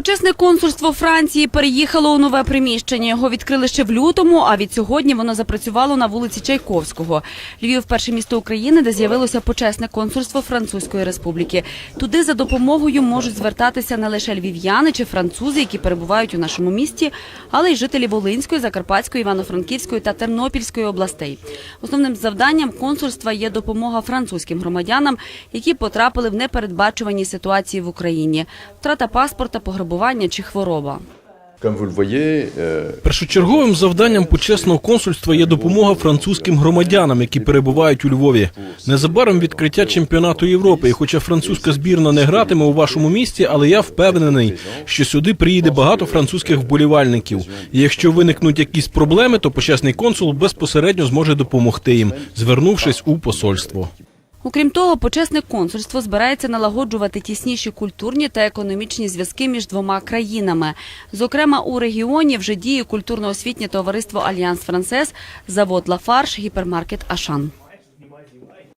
Почесне консульство Франції переїхало у нове приміщення. Його відкрили ще в лютому, а від сьогодні воно запрацювало на вулиці Чайковського. Львів перше місто України, де з'явилося почесне консульство Французької Республіки. Туди за допомогою можуть звертатися не лише львів'яни чи французи, які перебувають у нашому місті, але й жителі Волинської, Закарпатської, Івано-Франківської та Тернопільської областей. Основним завданням консульства є допомога французьким громадянам, які потрапили в непередбачувані ситуації в Україні: втрата паспорта, пограбування чи хвороба. Euh, Першочерговим завданням почесного консульства є допомога французьким громадянам, які перебувають у Львові. Незабаром відкриття чемпіонату Європи. І хоча французька збірна не гратиме у вашому місті, але я впевнений, що сюди приїде багато французьких вболівальників. І якщо виникнуть якісь проблеми, то почесний консул безпосередньо зможе допомогти їм, звернувшись у посольство. Окрім того, почесне консульство збирається налагоджувати тісніші культурні та економічні зв'язки між двома країнами. Зокрема, у регіоні вже діє культурно-освітнє товариство Альянс Францес, завод Лафарш, гіпермаркет Ашан.